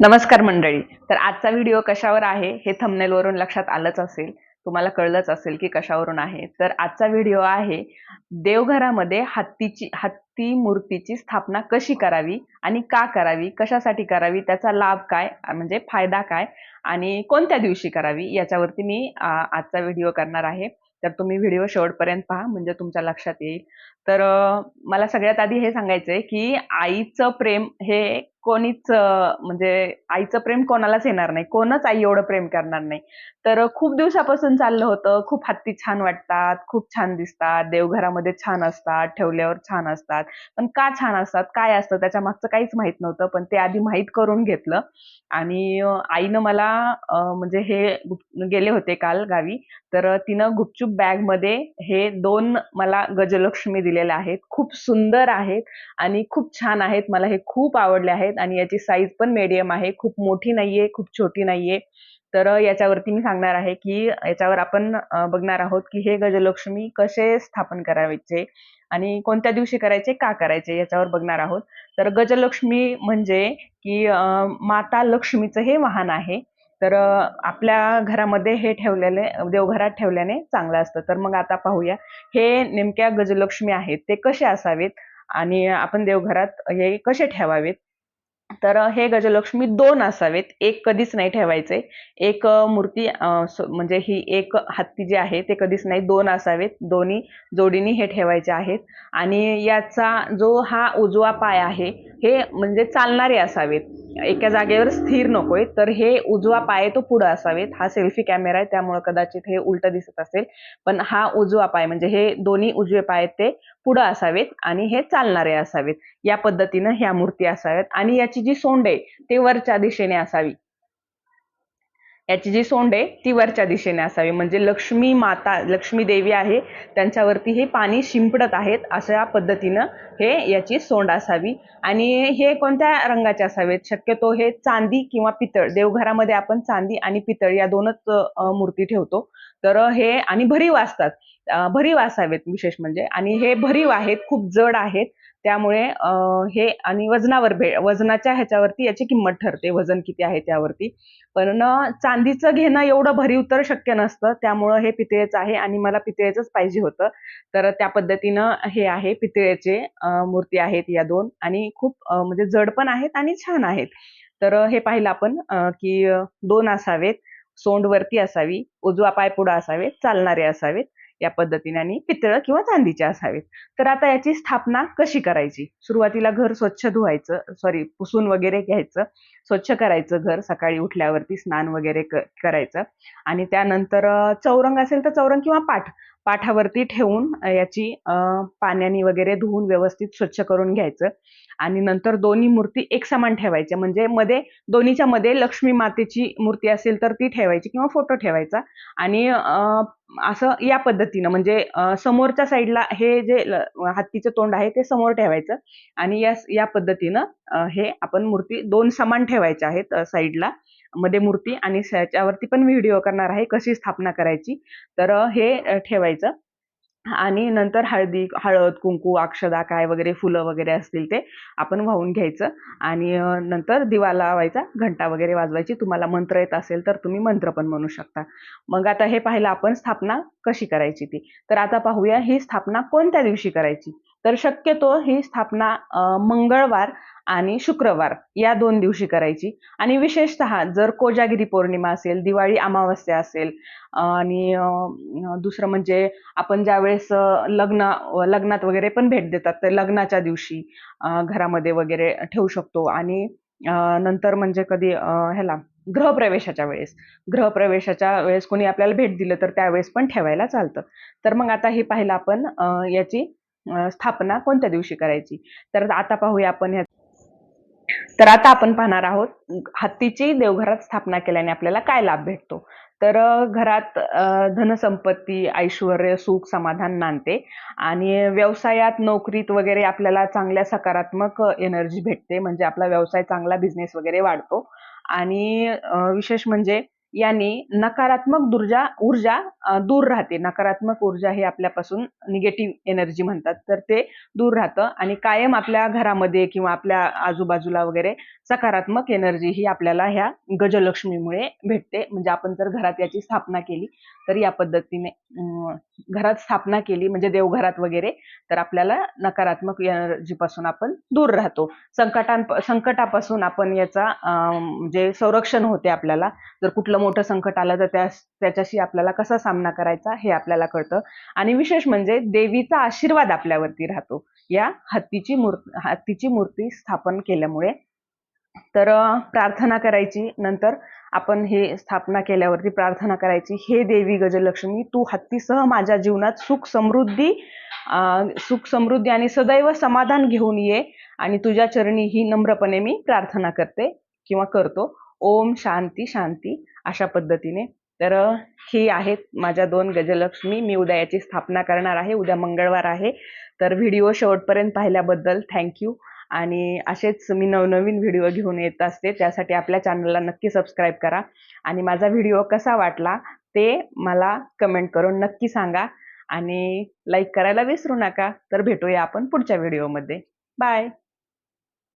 नमस्कार मंडळी. तर आजचा व्हिडिओ कशावर आहे हे थमनेलवरून लक्षात आलंच असेल. तुम्हाला कळलंच असेल की कशावरून आहे. तर आजचा व्हिडिओ आहे देवघरामध्ये हत्तीची हत्ती मूर्तीची स्थापना कशी करावी आणि का करावी कशासाठी करावी त्याचा लाभ काय म्हणजे फायदा काय आणि कोणत्या दिवशी करावी याच्यावरती मी आजचा व्हिडिओ करणार आहे. तर तुम्ही व्हिडिओ शेवटपर्यंत पहा म्हणजे तुमच्या लक्षात येईल. तर मला सगळ्यात आधी हे सांगायचंय की आईचं प्रेम हे कोणीच म्हणजे आईचं प्रेम कोणालाच येणार नाही. कोणच आई एवढं प्रेम करणार नाही. तर खूप दिवसापासून चाललं होतं. खूप हत्ती छान वाटतात खूप छान दिसतात. देवघरामध्ये छान असतात ठेवल्यावर छान असतात. पण का छान असतात काय असतं त्याच्या मागचं काहीच माहीत नव्हतं पण ते आधी माहीत करून घेतलं. आणि आईनं मला म्हणजे हे गुप- गेले होते काल गावी. तर तिनं गुपचूप बॅगमध्ये हे दोन मला गजलक्ष्मी दिलेल्या आहेत. खूप सुंदर आहेत आणि खूप छान आहेत. मला हे खूप आवडले आहेत. आणि याची साईज पण मीडियम आहे. खूप मोठी नाहीये खूप छोटी नाहीये. तर याच्यावरती मी सांगणार आहे की याच्यावर आपण बघणार आहोत की हे गजलक्ष्मी कसे स्थापन करायचे आणि कोणत्या दिवशी करायचे का करायचे याच्यावर बघणार आहोत. तर गजलक्ष्मी म्हणजे की माता लक्ष्मीचं हे वाहन आहे. तर आपल्या घरामध्ये हे ठेवलेले देवघरात ठेवल्याने चांगलं असतं. तर मग आता पाहूया. हे नेमक्या गजलक्ष्मी आहेत ते कसे असावेत आणि आपण देवघरात हे कसे ठेवावेत? तर हे गजलक्ष्मी दोन असावेत. एक कधीच नाही ठेवायचे. एक मूर्ती म्हणजे ही एक हत्ती जी आहे ते कधीच नाही. दोन असावेत. दोन्ही जोडीनी हे ठेवायचे आहेत. आणि याचा जो हा उजवा पाय आहे हे म्हणजे चालणारे असावेत. एका जागेवर स्थिर नकोय. तर हे उजवा पाय तो पुढं असावेत. हा सेल्फी कॅमेरा आहे. त्यामुळे कदाचित हे उलट दिसत असेल. पण हा उजवा पाय म्हणजे हे दोन्ही उजवे पाय ते पुढं असावेत आणि हे चालणारे असावेत. या पद्धतीनं ह्या मूर्ती असाव्यात आणि याची जी सोंड आहे ती वरच्या दिशेने असावी. याची जी सोंड आहे ती वरच्या दिशेने असावी. म्हणजे लक्ष्मी माता लक्ष्मी देवी आहे त्यांच्यावरती हे पाणी शिंपडत आहेत अशा पद्धतीनं हे याची सोंड असावी. आणि हे कोणत्या रंगाचे असावेत? शक्यतो हे चांदी किंवा पितळ. देवघरामध्ये आपण चांदी आणि पितळ या दोनच मूर्ती ठेवतो. तर हे आणि भरीव असतात. भरीव असावेत विशेष म्हणजे. आणि हे भरीव आहेत खूप जड आहेत. त्यामुळे हे आणि वजनावर भे वजनाच्या ह्याच्यावरती याची किंमत ठरते वजन किती आहे त्यावरती. पण चांदीचं घेणं एवढं भरीव तर शक्य नसतं. त्यामुळं हे पितळेचं आहे आणि मला पितळेचंच पाहिजे होतं. तर त्या पद्धतीनं हे आहे पितळेचे मूर्ती आहेत या दोन. आणि खूप म्हणजे जड पण आहेत आणि छान आहेत. तर हे पाहिलं आपण की दोन असावेत. सोंड वरती असावी उजवा पाय पुढे असावेत चालणारे असावेत. या पद्धतीने आणि पितळ किंवा चांदीचे असावेत. तर आता याची स्थापना कशी करायची? सुरुवातीला घर स्वच्छ धुवायचं सॉरी पुसून वगैरे घ्यायचं स्वच्छ करायचं घर सकाळी उठल्यावरती स्नान वगैरे करायचं. आणि त्यानंतर चौरंग असेल तर चौरंग किंवा पाठ पाठावरती ठेवून याची पाण्याने वगैरे धुवून व्यवस्थित स्वच्छ करून घ्यायचं. आणि नंतर दोन्ही मूर्ती एक समान ठेवायच्या. म्हणजे मध्ये दोन्हीच्या मध्ये लक्ष्मी मातेची मूर्ती असेल तर ती ठेवायची किंवा फोटो ठेवायचा. आणि असं या पद्धतीनं म्हणजे समोरच्या साईडला हे जे हत्तीचं तोंड आहे ते समोर ठेवायचं. आणि या या पद्धतीनं हे आपण मूर्ती दोन समान ठेवायच्या आहेत साईडला मध्ये मूर्ती आणि त्याच्यावरती पण व्हिडिओ करणार आहे कशी स्थापना करायची. तर हे ठेवायचं. आणि नंतर हळदी हळद कुंकू अक्षदा काय वगैरे फुलं वगैरे असतील ते आपण वाहून घ्यायचं. आणि नंतर दिवा लावायचा घंटा वगैरे वाजवायची. तुम्हाला मंत्र येत असेल तर तुम्ही मंत्र पण म्हणू शकता. मग आता हे पाहिलं आपण स्थापना कशी करायची ती? तर आता पाहूया ही स्थापना कोणत्या दिवशी करायची? तर शक्यतो ही स्थापना मंगळवार आणि शुक्रवार या दोन दिवशी करायची. आणि विशेषतः जर कोजागिरी पौर्णिमा असेल दिवाळी अमावस्या असेल आणि दुसरं म्हणजे आपण ज्यावेळेस लग्न लग्नात वगैरे पण भेट देतात तर लग्नाच्या दिवशी घरामध्ये वगैरे ठेवू शकतो. आणि नंतर म्हणजे कधी ह्याला गृहप्रवेशाच्या वेळेस. गृहप्रवेशाच्या वेळेस कोणी आपल्याला भेट दिलं तर त्यावेळेस पण ठेवायला चालतं. तर मग आता हे पाहिलं आपण याची स्थापना कोणत्या दिवशी करायची? तर आता पाहूया आपण ह्या तर आता आपण पाहणार आहोत हत्तीची देवघरात स्थापना केल्याने आपल्याला काय लाभ भेटतो? तर घरात धनसंपत्ती ऐश्वर सुख समाधान नांदते आणि व्यवसायात नोकरीत वगैरे आपल्याला चांगल्या सकारात्मक एनर्जी भेटते म्हणजे आपला व्यवसाय चांगला बिझनेस वगैरे वाढतो आणि विशेष म्हणजे याने नकारात्मक ऊर्जा ऊर्जा दूर राहते. नकारात्मक ऊर्जा ही आपल्यापासून निगेटिव्ह एनर्जी म्हणतात. तर ते दूर राहतं आणि कायम आपल्या घरामध्ये किंवा आपल्या आजूबाजूला वगैरे सकारात्मक एनर्जी ही आपल्याला ह्या गजलक्ष्मीमुळे भेटते. म्हणजे आपण जर घरात याची स्थापना केली तर या पद्धतीने घरात स्थापना केली म्हणजे देवघरात वगैरे तर आपल्याला नकारात्मक एनर्जीपासून आपण दूर राहतो. संकटां संकटापासून आपण याचा म्हणजे संरक्षण होते आपल्याला. जर कुठलं मोठं संकट आलं तर त्या त्याच्याशी आपल्याला कसा सामना करायचा हे आपल्याला कळतं. आणि विशेष म्हणजे देवीचा आशीर्वाद आपल्यावरती राहतो. या हत्तीची मूर्ती हत्तीची मूर्ती स्थापन केल्यामुळे तर प्रार्थना करायची. नंतर आपण हे स्थापना केल्यावरती प्रार्थना करायची. हे देवी गजलक्ष्मी तू हत्तीसह माझ्या जीवनात सुख समृद्धी सुख समृद्धी आणि सदैव समाधान घेऊन ये आणि तुझ्या चरणी ही नम्रपणे मी प्रार्थना करते किंवा करतो. ओम शांती शांती अशा पद्धतीने. तर हे ही आहेत माझ्या दोन गजलक्ष्मी. मी उद्या याची स्थापना करणार आहे. उद्या मंगळवार आहे. तर व्हिडिओ शेवटपर्यंत पाहिल्याबद्दल थँक्यू आणि असेच मी नवनवीन व्हिडिओ घेऊन येत असते त्यासाठी आपल्या चॅनलला नक्की सबस्क्राईब करा. आणि माझा व्हिडिओ कसा वाटला ते मला कमेंट करून नक्की सांगा. आणि लाईक करायला विसरू नका तर भेटूया आपण पुढच्या व्हिडिओमध्ये. बाय!